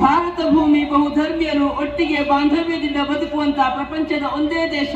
ಭಾರತ ಭೂಮಿ ಬಹುಧರ್ಮೀಯರು ಒಟ್ಟಿಗೆ ಬಾಂಧವ್ಯದಿಂದ ಬದುಕುವಂತಹ ಪ್ರಪಂಚದ ಒಂದೇ ದೇಶ.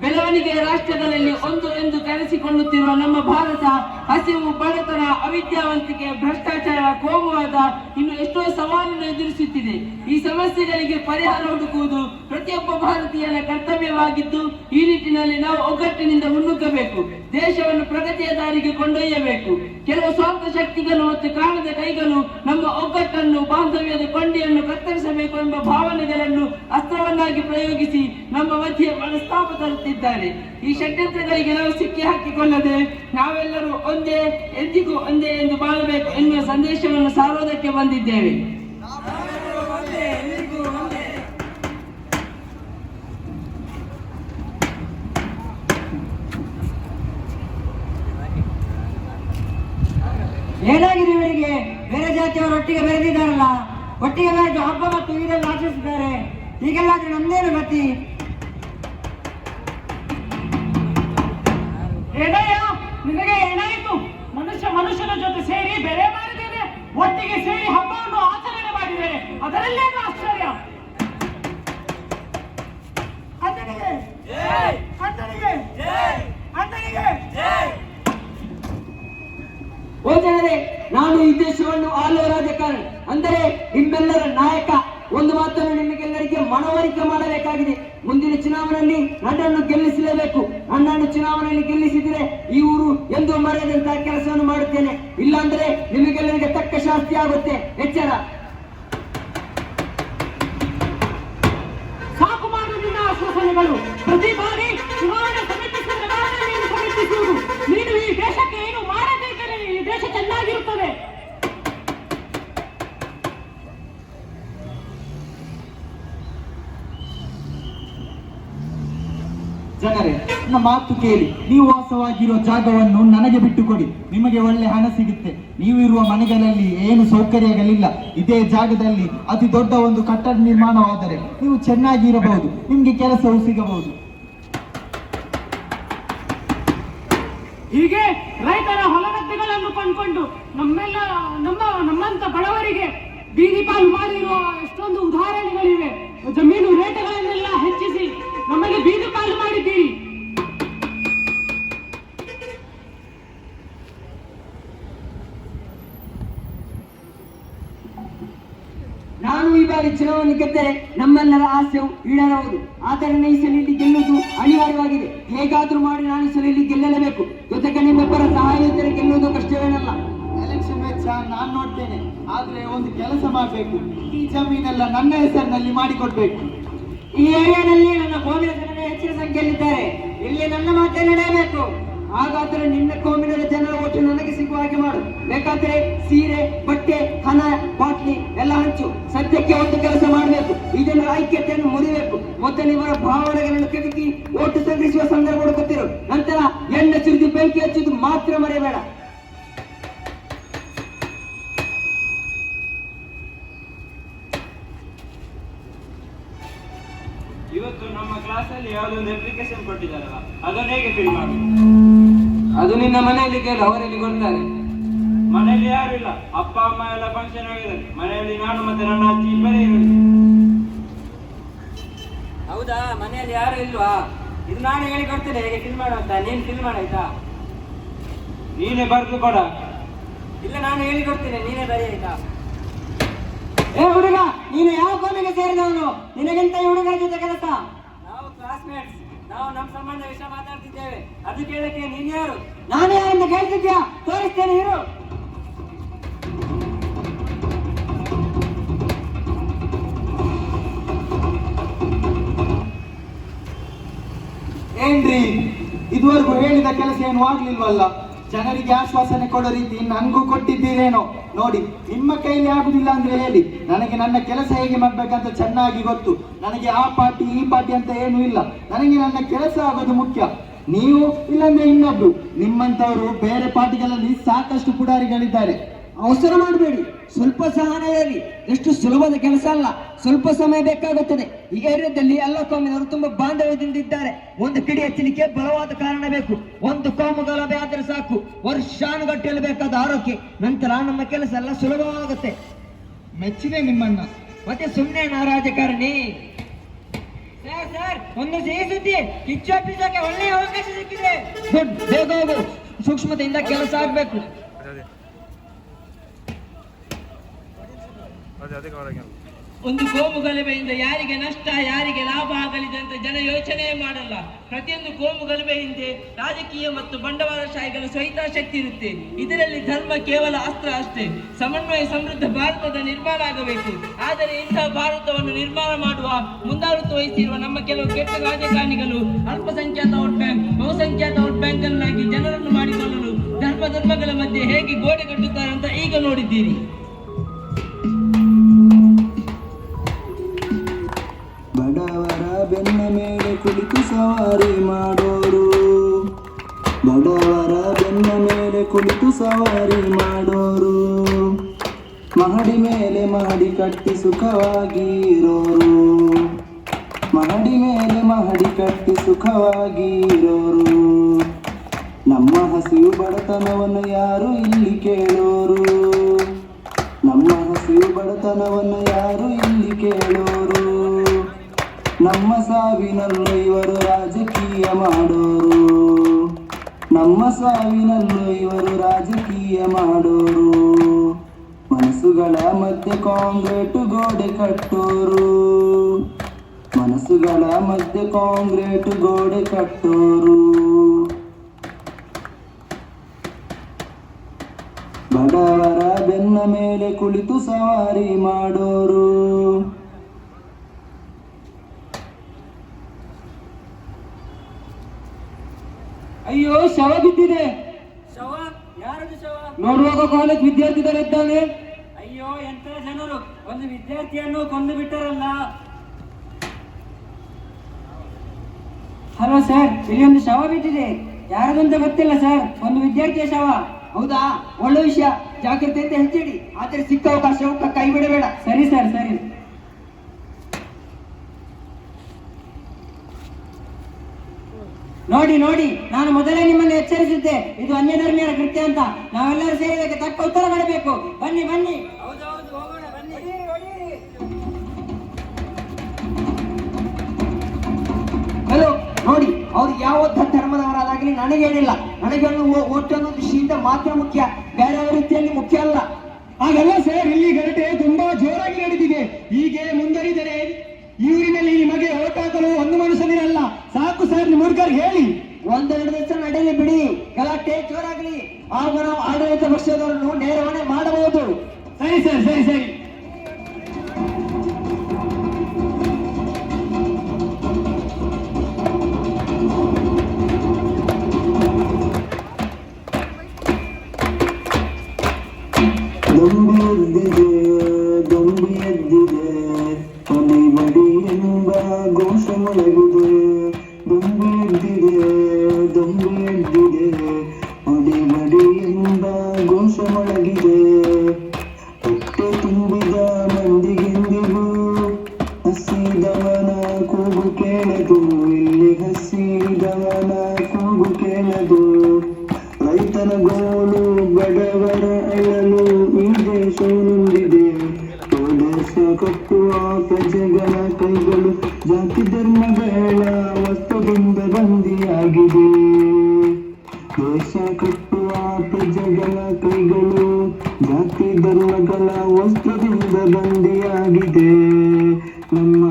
ಬೆಳವಣಿಗೆಯ ರಾಷ್ಟ್ರಗಳಲ್ಲಿ ಒಂದು ಎಂದು ಕರೆಸಿಕೊಳ್ಳುತ್ತಿರುವ ನಮ್ಮ ಭಾರತ, ಹಸಿವು, ಬಡತನ, ಅವಿದ್ಯಾವಂತಿಕೆ, ಭ್ರಷ್ಟಾಚಾರ, ಕೋಮುವಾದ ಇನ್ನು ಎಷ್ಟೋ ಸವಾಲನ್ನು ಎದುರಿಸುತ್ತಿದೆ. ಈ ಸಮಸ್ಯೆಗಳಿಗೆ ಪರಿಹಾರ ಹುಡುಕುವುದು ಪ್ರತಿಯೊಬ್ಬ ಭಾರತೀಯನ ಕರ್ತವ್ಯವಾಗಿದ್ದು, ಈ ನಿಟ್ಟಿನಲ್ಲಿ ನಾವು ಒಗ್ಗಟ್ಟಿನಿಂದ ಮುನ್ನುಗ್ಗಬೇಕು. ದೇಶವನ್ನು ಪ್ರಗತಿಯ ದಾರಿಗೆ ಕೊಂಡೊಯ್ಯಬೇಕು. ಕೆಲವು ಸ್ವಾರ್ಥ ಶಕ್ತಿಗಳು ಮತ್ತು ಕಾಣದ ಕೈಗಳು ನಮ್ಮ ಒಗ್ಗಟ್ಟನ್ನು, ಬಾಂಧವ್ಯದ ಕೊಂಡಿಯನ್ನು ಕತ್ತರಿಸಬೇಕು ಎಂಬ ಭಾವನೆಗಳನ್ನು ಅಸ್ತ್ರವನ್ನಾಗಿ ಪ್ರಯೋಗಿಸಿ ನಮ್ಮ ಮಧ್ಯೆ ಮನಸ್ತಾಪ ತರುತ್ತಿದ್ದಾರೆ ಈ ಷಡ್ಯಂತ್ರಗಳಿಗೆ ನಾವು ಸಿಕ್ಕಿ ಹಾಕಿಕೊಳ್ಳದೆ ನಾವೆಲ್ಲರೂ ಒಂದೇ ಎಂದಿಗೂ ಒಂದೇ ಎಂದು ಬಾಳಬೇಕು ಎನ್ನುವ ಸಂದೇಶವನ್ನು ಸಾರೋದಕ್ಕೆ ಬಂದಿದ್ದೇವೆ. ಏನಾಗಿದೆ ಇವರಿಗೆ? ಬೇರೆ ಜಾತಿಯವರು ಒಟ್ಟಿಗೆ ಬೆರೆದಿದ್ದಾರಲ್ಲ? ಒಟ್ಟಿಗೆ ಬೆರೆದು ಹಬ್ಬ ಮತ್ತು ಈದೆಲ್ಲ ಆಚರಿಸಿದ್ದಾರೆ. ಹೀಗೆಲ್ಲಾದ್ರೆ ನಮ್ದೇನು ಗತಿ? ಏನಯ್ಯ ನಿನಗೆ ಏನಾಯಿತು? ಮನುಷ್ಯ ಮನುಷ್ಯನ ಜೊತೆ ಸೇರಿ ಬೆಲೆ ಮಾಡಿದ್ದೇನೆ ಒಟ್ಟಿಗೆ ಸೇರಿ ಹಬ್ಬವನ್ನು ಆಚರಣೆ ಮಾಡಿದ್ದೇನೆ. ಅದರಲ್ಲೇನು ಆಶ್ಚರ್ಯ? ಅಣ್ಣನಿಗೆ! ಅಣ್ಣನಿಗೆ! ಅಣ್ಣನಿಗೆ! ಓ ಜನರೇ ನಾನು ಈ ದೇಶವನ್ನು ಆಳುವ ರಾಜಕಾರಣ. ಅಂದರೆ ನಿಮ್ಮೆಲ್ಲರ ನಾಯಕ. ಒಂದು ಮಾತನ್ನು ನಿಮಗೆಲ್ಲರಿಗೆ ಮನವರಿಕೆ ಮಾಡಬೇಕಾಗಿದೆ. ಮುಂದಿನ ಚುನಾವಣೆಯಲ್ಲಿ ನನ್ನನ್ನು ಗೆಲ್ಲಿಸಲೇಬೇಕು. ನನ್ನನ್ನು ಚುನಾವಣೆಯಲ್ಲಿ ಗೆಲ್ಲಿಸಿದರೆ ಈ ಊರು ಎಂದು ಮರೆಯದಂತಹ ಕೆಲಸವನ್ನು ಮಾಡುತ್ತೇನೆ. ಇಲ್ಲಾಂದ್ರೆ ನಿಮಗೆಲ್ಲರಿಗೆ ತಕ್ಕ ಶಾಸ್ತಿ ಆಗುತ್ತೆ. ಎಚ್ಚರ. ಜನರೇ, ನನ್ನ ಮಾತು ಕೇಳಿ. ನೀವು ವಾಸವಾಗಿರುವ ಜಾಗವನ್ನು ನನಗೆ ಬಿಟ್ಟುಕೊಡಿ. ನಿಮಗೆ ಒಳ್ಳೆ ಹಣ ಸಿಗುತ್ತೆ. ನೀವು ಇರುವ ಮನೆಗಳಲ್ಲಿ ಏನು ಸೌಕರ್ಯಗಳಿಲ್ಲ. ಇದೇ ಜಾಗದಲ್ಲಿ ಅತಿ ದೊಡ್ಡ ಒಂದು ಕಟ್ಟಡ ನಿರ್ಮಾಣವಾದರೆ ನೀವು ಚೆನ್ನಾಗಿ ಇರಬಹುದು. ನಿಮ್ಗೆ ಕೆಲಸವೂ ಸಿಗಬಹುದು. ಹೀಗೆ ರೈತರ ಹೊಲಗದ್ದೆಗಳನ್ನು ಕೊಂಡ್ಕೊಂಡು ನಮ್ಮೆಲ್ಲ ನಮ್ಮ ನಮ್ಮಂತ ಬಡವರಿಗೆ ಬೀದಿ ಪಾಲು ಮಾಡಿರುವ ಎಷ್ಟೊಂದು ಉದಾಹರಣೆಗಳಿವೆ ಗೆದ್ದರೆ ನಮ್ಮೆಲ್ಲರ ಆಸೆಯು ಈಡೇರಬಹುದು ಆದರೆ ಈ ಸಲ ಇಲ್ಲಿ ಗೆಲ್ಲುವುದು ಅನಿವಾರ್ಯವಾಗಿದೆ. ಹೇಗಾದ್ರೂ ಮಾಡಿ ನಾನು ಸರಿ ಸಲ ಇಲ್ಲಿ ಗೆಲ್ಲಲೇಬೇಕು. ಜೊತೆಗೆ ನಿಮ್ಮೆಬ್ಬರ ಸಹಾಯ ಇದ್ದರೆ ಗೆಲ್ಲುವುದು ಕಷ್ಟವೇನಲ್ಲ. ಎಲೆಕ್ಷನ್ ವೆಚ್ಚ ನಾನ್ ನೋಡ್ತೇನೆ. ಆದ್ರೆ ಒಂದು ಕೆಲಸ ಮಾಡಬೇಕು. ಈ ಜಮೀನೆಲ್ಲ ನನ್ನ ಹೆಸರಿನಲ್ಲಿ ಮಾಡಿಕೊಡ್ಬೇಕು. ಈ ಏರಿಯಾದಲ್ಲಿ ನನ್ನ ಜನರೇ ಹೆಚ್ಚಿನ ಸಂಖ್ಯೆಯಲ್ಲಿದ್ದಾರೆ. ಇಲ್ಲಿ ನನ್ನ ಮಾತೇ ನಡೆಯಬೇಕು. ಹಾಗಾದ್ರೆ ನಿನ್ನ ಕೋಮಿನ ಜನರ ಒಟ್ಟು ನನಗೆ ಸಿಗುವ ಹಾಗೆ ಮಾಡು. ಬೇಕಾದ್ರೆ ಸೀರೆ, ಬಟ್ಟೆ, ಹಣ, ಬಾಟ್ಲಿ ಎಲ್ಲ ಹಂಚು. ಸದ್ಯಕ್ಕೆ ಒಂದು ಕೆಲಸ ಮಾಡಬೇಕು. ಜನರ ಐಕ್ಯತೆಯನ್ನು ಮುರಿಬೇಕು. ಇವರ ಭಾವನೆಗಳನ್ನು ಕೆದಕಿ ಒಟ್ಟು ಸಂಗ್ರಹಿಸುವ ಸಂದರ್ಭ ಹುಡುಕುತ್ತಿರು. ನಂತರ ಎಣ್ಣೆ ಚುರಿದು ಬೆಂಕಿ ಹಚ್ಚುವುದು ಮಾತ್ರ ಮರೆಯಬೇಡ. ಕ್ಲಾಸಲ್ಲಿ ಯಾವುದೊಂದು ಅಪ್ಲಿಕೇಶನ್ ಕೊಟ್ಟಿದ್ದಾರಲ್ಲ ಅದನ್ನ ಹೇಗೆ ಫಿಲ್ ಮಾಡಿ ಅದು ನಿನ್ನ ಮನೆಯಲ್ಲಿ ಕೇಳು ಅವರಲ್ಲಿ ಕೊಡ್ತಾರೆ. ಮನೆಯಲ್ಲಿ ಯಾರು ಇಲ್ಲ? ಅಪ್ಪ ಅಮ್ಮ ಎಲ್ಲ ಫಂಕ್ಷನ್ ಆಗಿದ್ದಾರೆ. ಮನೆಯಲ್ಲಿ ನಾನು ಮತ್ತೆ ನನ್ನ ಅಜ್ಜಿ ಇಬ್ಬರೇ ಇರೋದು. ಹೌದಾ? ಮನೆಯಲ್ಲಿ ಯಾರು ಇಲ್ವಾ? ಇದು ನಾನು ಹೇಳಿ ಕೊಡ್ತೇನೆ ಹೇಗೆ ಫಿಲ್ ಮಾಡುವಂತ ನೀನು ಫಿಲ್ ಮಾಡಾಯ್ತಾ ನೀನೇ ಬರೆದು ಕೊಡ. ಇಲ್ಲ ನಾನು ಹೇಳಿ ಕೊಡ್ತೇನೆ ನೀನೇ ಬರೀ ಆಯ್ತಾ? ಏ ಹುಡುಗ ನೀನು ಯಾವ ಕೋಮಿಗೆ ಸೇರಿದವನು? ನಿನಗಿಂತ ಈ ಹುಡುಗರ ಜೊತೆ ಕೆಲಸ? ಕ್ಲಾಸ್ಮೇಟ್ಸ್ ನಾವು ನಮ್ಮ ಸಂಬಂಧ ವಿಷಯ ಮಾತಾಡ್ತಿದ್ದೇವೆ. ಅದು ಕೇಳಕ್ಕೆ ನೀನ್ ಯಾರು? ನಾನು ಯಾರನ್ನು ಕೇಳ್ತಿದ್ಯಾ? ತೋರಿಸ್ತೇನೆ ಇರು. ಏನ್ರಿ? ಇದುವರೆಗೂ ಹೇಳಿದ ಕೆಲಸ ಏನು ಆಗ್ಲಿಲ್ವಲ್ಲ? ಜನರಿಗೆ ಆಶ್ವಾಸನೆ ಕೊಡೋ ರೀತಿ ನನಗೂ ಕೊಟ್ಟಿದ್ದೀರೇನೋ ನೋಡಿ, ನಿಮ್ಮ ಕೈಯಲ್ಲಿ ಆಗುದಿಲ್ಲ ಅಂದ್ರೆ ಹೇಳಿ. ನನಗೆ ನನ್ನ ಕೆಲಸ ಹೇಗೆ ಮಾಡ್ಬೇಕಂತ ಚೆನ್ನಾಗಿ ಗೊತ್ತು. ನನಗೆ ಆ ಪಾರ್ಟಿ, ಈ ಪಾರ್ಟಿ ಅಂತ ಏನೂ ಇಲ್ಲ. ನನಗೆ ನನ್ನ ಕೆಲಸ ಆಗೋದು ಮುಖ್ಯ. ನೀವು ಇಲ್ಲಂದ್ರೆ ಇನ್ನೊಬ್ರು. ನಿಮ್ಮಂತವರು ಬೇರೆ ಪಾರ್ಟಿಗಳಲ್ಲಿ ಸಾಕಷ್ಟು ಪುಡಾರಿಗಳಿದ್ದಾರೆ. ಅವಸರ ಮಾಡಬೇಡಿ. ಸ್ವಲ್ಪ ಸಹನ ಇರಲಿ. ಎಷ್ಟು ಸುಲಭದ ಕೆಲಸ ಅಲ್ಲ. ಸ್ವಲ್ಪ ಸಮಯ ಬೇಕಾಗುತ್ತದೆ. ಈಗ ಇರೋದಲ್ಲಿ ಎಲ್ಲ ಕೋಮಿನವರು ತುಂಬಾ ಬಾಂಧವ್ಯದಿಂದ ಇದ್ದಾರೆ. ಒಂದು ಕಿಡಿ ಹಚ್ಚಲಿಕ್ಕೆ ಬಲವಾದ ಕಾರಣ ಬೇಕು. ಒಂದು ಕೋಮು ಗಲಭೆ ಆದ್ರೆ ಸಾಕು. ವರ್ಷಾನುಗಟ್ಟಲೆ ಬೇಕಾದ ಆರೋಗ್ಯ. ನಂತರ ನಮ್ಮ ಕೆಲಸ ಎಲ್ಲ ಸುಲಭವಾಗುತ್ತೆ. ಮೆಚ್ಚಿದೆ ನಿಮ್ಮನ್ನ. ಮತ್ತೆ ಸುಮ್ಮನೆ ರಾಜಕಾರಣಿ. ಸರ್ ಸರ್ ಒಂದು ಸಿಹಿ ಸುದ್ದಿ. ಒಳ್ಳೆಯ ಅವಕಾಶ ಸಿಕ್ಕಿದೆ. ಗುಡ್ ಬೇಗ ಹೋಗು. ಸೂಕ್ಷ್ಮತೆಯಿಂದ ಕೆಲಸ ಆಗ್ಬೇಕು. ಒಂದು ಕೋಮು ಗಲಭೆಯಿಂದ ಯಾರಿಗೆ ನಷ್ಟ, ಯಾರಿಗೆ ಲಾಭ ಆಗಲಿದೆ ಅಂತ ಜನ ಯೋಚನೆ ಮಾಡಲ್ಲ. ಪ್ರತಿಯೊಂದು ಕೋಮು ಗಲಭೆ ಹಿಂದೆ ರಾಜಕೀಯ ಮತ್ತು ಬಂಡವಾಳಶಾಹಿಗಳ ಸ್ವಹಿತಾಸಕ್ತಿ ಇರುತ್ತೆ. ಇದರಲ್ಲಿ ಧರ್ಮ ಕೇವಲ ಅಸ್ತ್ರ ಅಷ್ಟೇ. ಸಮನ್ವಯ ಸಮೃದ್ಧ ಭಾರತದ ನಿರ್ಮಾಣ ಆಗಬೇಕು. ಆದರೆ ಇಂತಹ ಭಾರತವನ್ನು ನಿರ್ಮಾಣ ಮಾಡುವ ಮುಂದಾಳತ್ವ ವಹಿಸಿರುವ ನಮ್ಮ ಕೆಲವು ಕೆಟ್ಟ ರಾಜಕಾರಣಿಗಳು ಅಲ್ಪಸಂಖ್ಯಾತ ವೋಟ್ ಬ್ಯಾಂಕ್, ಬಹುಸಂಖ್ಯಾತ ವೋಟ್ ಬ್ಯಾಂಕ್ ಅನ್ನಾಗಿ ಜನರನ್ನು ಮಾಡಿಕೊಳ್ಳಲು ಧರ್ಮ ಧರ್ಮಗಳ ಮಧ್ಯೆ ಹೇಗೆ ಗೋಡೆ ಕಟ್ಟುತ್ತಾರೆ ಅಂತ ಈಗ ನೋಡಿದ್ದೀರಿ. ಕುಳಿತು ಸವಾರಿ ಮಾಡೋರು. ಬಡವರ ಬೆನ್ನ ಮೇಲೆ ಕುಳಿತು ಸವಾರಿ ಮಾಡೋರು. ಮಹಡಿ ಮೇಲೆ ಮಹಡಿ ಕಟ್ಟಿ ಸುಖವಾಗಿರೋರು ಮಹಡಿ ಮೇಲೆ ಮಹಡಿ ಕಟ್ಟಿ ಸುಖವಾಗಿ ಇರೋರು. ನಮ್ಮ ಹಸಿವು ಬಡತನವನ್ನು ಯಾರು ಇಲ್ಲಿ ಕೇಳೋರು? ನಮ್ಮ ಹಸಿವು ಬಡತನವನ್ನು ಯಾರು ಇಲ್ಲಿ ಕೇಳೋರು? ನಮ್ಮ ಸಾವಿನಲ್ಲೂ ಇವರು ರಾಜಕೀಯ ಮಾಡೋರು. ನಮ್ಮ ಸಾವಿನಲ್ಲೂ ಇವರು ರಾಜಕೀಯ ಮಾಡೋರು. ಮನಸ್ಸುಗಳ ಮಧ್ಯೆ ಕಾಂಗ್ರೆಟು ಗೋಡೆ ಕಟ್ಟೋರು. ಮನಸ್ಸುಗಳ ಮಧ್ಯೆ ಕಾಂಗ್ರೆಟು ಗೋಡೆ ಕಟ್ಟೋರು. ಬಡವರ ಬೆನ್ನ ಮೇಲೆ ಕುಳಿತು ಸವಾರಿ ಮಾಡೋರು ಅಯ್ಯೋ ಶವ ಬಿದ್ದಿದೆ ಶವ? ಯಾರದು ಶವ? ನೋಡುವಾಗ ಕಾಲೇಜ್ ವಿದ್ಯಾರ್ಥಿಗಳಿದ್ದಾನೆ ಅಯ್ಯೋ ಎಂತ ಜನರು? ಒಂದು ವಿದ್ಯಾರ್ಥಿಯನ್ನು ಕೊಂದು ಬಿಟ್ಟರಲ್ಲ. ಹಲೋ ಸರ್ ಇಲ್ಲಿ ಒಂದು ಶವ ಬಿದ್ದಿದೆ. ಯಾರದಂತ ಗೊತ್ತಿಲ್ಲ ಸರ್ ಒಂದು ವಿದ್ಯಾರ್ಥಿಯ ಶವ. ಹೌದಾ? ಒಳ್ಳೆ ವಿಷಯ. ಜಾಗ್ರತೆ ಅಂತ ಹೆಚ್ಚಿಡಿ ಆದರೆ ಸಿಕ್ಕ ಅವಕಾಶ ಕೈ ಬಿಡಬೇಡ. ಸರಿ ಸರ್ ಸರಿ. ನೋಡಿ ನೋಡಿ. ನಾನು ಮೊದಲೇ ನಿಮ್ಮನ್ನು ಎಚ್ಚರಿಸಿದ್ದೆ. ಇದು ಅನ್ಯ ಧರ್ಮೀಯರ ಕೃತ್ಯ ಅಂತ. ನಾವೆಲ್ಲರೂ ಸೇರಿ ಇದಕ್ಕೆ ತಕ್ಕ ಉತ್ತರ ಕೊಡಬೇಕು. ಬನ್ನಿ ಬನ್ನಿ. ಹೌದೌದು ಹೋಗೋಣ ಬನ್ನಿ. ಹಲೋ ನೋಡಿ ಅವ್ರು ಯಾವ ಧರ್ಮದವರಾದಾಗಲಿ ನನಗೇನಿಲ್ಲ ನನಗೆ ಒಂದು ಓಟ್ ಅನ್ನೋದು ಶೀತ ಮಾತ್ರ ಮುಖ್ಯ. ಬೇರೆ ರೀತಿಯಲ್ಲಿ ಮುಖ್ಯ ಅಲ್ಲ. ಹಾಗಲ್ಲ ಸರ್ ಇಲ್ಲಿ ಗಲಾಟೆ ತುಂಬಾ ಜೋರಾಗಿ ನಡೆದಿದೆ ಹೀಗೆ ಮುಂದರಿದರೆ ಈ ಊರಿನಲ್ಲಿ ನಿಮಗೆ ಓಟ್ ಹಾಕಲು ಒಂದು ಮನುಷ್ಯನಿರಲ್ಲ ಸಾಕು ಸರ್ ನಿಮ್ಮ ಹುಡುಗರಿಗೆ ಹೇಳಿ ಒಂದೆರಡು ದಿವಸ ನಡೆಯಲಿ ಬಿಡಿ ಗಲಾಟೆ ಜೋರಾಗಲಿ ಆಗ ನಾವು ಆಡಳಿತ ಪಕ್ಷದವರನ್ನು ನೇರವಣೆ ಮಾಡಬಹುದು. ಸರಿ ಸರ್ ಸರಿ ಸರಿ. ಎದ್ದಿದೆ ಹೊಡಿ ಬಡಿ ಎಂಬ ಘೋಷ ಮೊಳಗಿದೆ ಕೂಗು ಇಲ್ಲಿ ಹಸಿದವನ ಕೂಗು ಕೇಳದು. ರೈತನ ಗೋಲು ಬಡವರ ಅಳಲು ಈ ದೇಶ ನೊಂದಿದೆ. ದೇಶ ಕಟ್ಟುವ ಪ್ರಜೆಗಳ ಕೈಗಳು ಜಾತಿ ಧರ್ಮಗಳ ವಸ್ತುದಿಂದ ಬಂದಿಯಾಗಿದೆ. ದೇಶ ಕಟ್ಟುವ ಪ್ರಜೆಗಳ ಕೈಗಳು ಜಾತಿ ಧರ್ಮಗಳ ವಸ್ತ್ರದಿಂದ ಬಂದಿಯಾಗಿದೆ. ನಮ್ಮ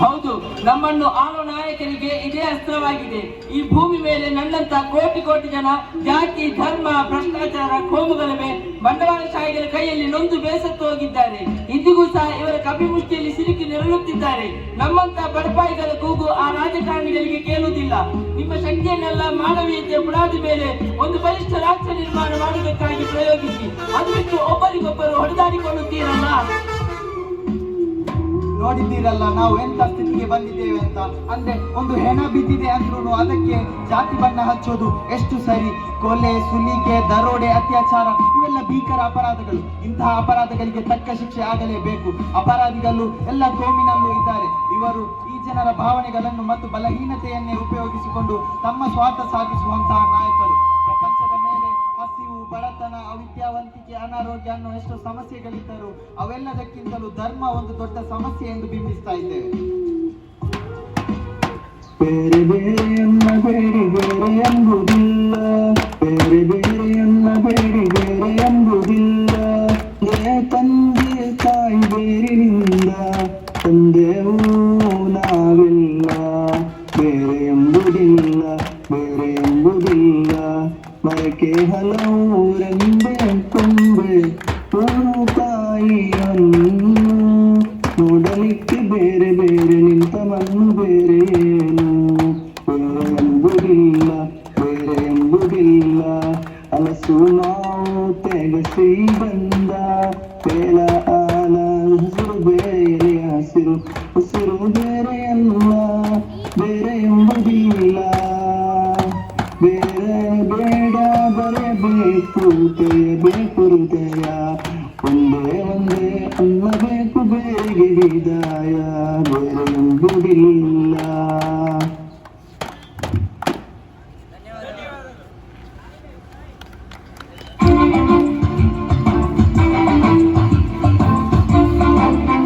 ಹೌದು, ನಮ್ಮನ್ನು ಆಳು ನಾಯಕರಿಗೆ ಇದೇ ಅಸ್ತ್ರವಾಗಿದೆ ಈ ಭೂಮಿ ಮೇಲೆ ನನ್ನಂತ ಕೋಟಿ ಕೋಟಿ ಜನ ಜಾತಿ, ಧರ್ಮ, ಭ್ರಷ್ಟಾಚಾರ, ಕೋಮುಗಲಭೆ ಬಂಡವಾಳಶಾಹಿಗಳ ಕೈಯಲ್ಲಿ ನೊಂದು ಬೇಸತ್ತು ಹೋಗಿದ್ದಾರೆ. ಇಂದಿಗೂ ಸಹ ಇವರ ಕಪಿಮುಷ್ಟಿಯಲ್ಲಿ ಸಿಲುಕಿ ನೆರಳುತ್ತಿದ್ದಾರೆ. ನಮ್ಮಂತ ಬಡಪಾಯಿಗಳ ಕೂಗು ಆ ರಾಜಕಾರಣಿಗಳಿಗೆ ಕೇಳುವುದಿಲ್ಲ. ನಿಮ್ಮ ಶಕ್ತಿಯನ್ನೆಲ್ಲ ಮಾನವೀಯತೆ ಬುಡಾದ ಮೇಲೆ ಒಂದು ಬಲಿಷ್ಠ ರಾಷ್ಟ್ರ ನಿರ್ಮಾಣ ಮಾಡುವುದಕ್ಕಾಗಿ ಪ್ರಯೋಗಿಸಿ, ಅದು ಬಿಟ್ಟು ಒಬ್ಬರಿಗೊಬ್ಬರು ಹೊಡೆದಾಡಿಕೊಳ್ಳುತ್ತೀರಲ್ಲ? ನೋಡಿದ್ದೀರಲ್ಲ, ನಾವು ಎಂತ ಸ್ಥಿತಿಗೆ ಬಂದಿದ್ದೇವೆ ಅಂತ? ಅಂದ್ರೆ ಒಂದು ಹೆಣ ಬಿದ್ದಿದೆ ಅಂದ್ರೂ ಅದಕ್ಕೆ ಜಾತಿ ಬಣ್ಣ ಹಚ್ಚೋದು ಎಷ್ಟು ಸರಿ? ಕೊಲೆ, ಸುಲಿಗೆ, ದರೋಡೆ, ಅತ್ಯಾಚಾರ, ಇವೆಲ್ಲ ಭೀಕರ ಅಪರಾಧಗಳು. ಇಂತಹ ಅಪರಾಧಗಳಿಗೆ ತಕ್ಕ ಶಿಕ್ಷೆ ಆಗಲೇಬೇಕು. ಅಪರಾಧಿಗಳು ಎಲ್ಲ ಕೋಮಿನಲ್ಲೂ ಇದ್ದಾರೆ. ಇವರು ಈ ಜನರ ಭಾವನೆಗಳನ್ನು ಮತ್ತು ಬಲಹೀನತೆಯನ್ನೇ ಉಪಯೋಗಿಸಿಕೊಂಡು ತಮ್ಮ ಸ್ವಾರ್ಥ ಸಾಧಿಸುವಂತಹ ನಾಯಕರು. ಅವಿದ್ಯಾವಂತಿಕೆ, ಅನಾರೋಗ್ಯ ಅನ್ನೋ ಎಷ್ಟು ಸಮಸ್ಯೆಗಳಿದ್ದರೂ ಅವೆಲ್ಲದಕ್ಕಿಂತಲೂ ಧರ್ಮ ಒಂದು ದೊಡ್ಡ ಸಮಸ್ಯೆ ಎಂದು ಬಿಂಬಿಸ್ತಾ ಇದ್ದೇವೆ. ಬೇರೆ ಬೇರೆಯನ್ನ ಬೇರೆ ಬೇರೆ ಎಂಬುದಿಲ್ಲ ಬೇರೆ ಬೇರೆ ನಿಂತ ಮಣ್ಣು ಬೇರೆ ಏನು ಬೇರೆ ಎಂಬುದಿಲ್ಲ ಬೇರೆ ಎಂಬುದಿಲ್ಲ. ಅಲಸು ನಾವು ತೆಗಸಿ ಬಂದ ಬೇಲ ಆಲ ಹಸಿರು ಬೇರೆ ಹಸಿರು ಹಸಿರು ಬೇರೆ ಅಲ್ಲ ಬೇರೆ ಎಂಬುದಿಲ್ಲ. ಬೇರೆ ಬೇಡ ಬರಬೇಕು ತೆಯಬೇಕು ಹೃದಯ ಒಂದೇ ಒಂದೇ ಅನ್ನಬೇಕು ಬೇರೆ ವಿದಾಯ ಬೇರೆ ಎಂಬುದಿಲ್ಲ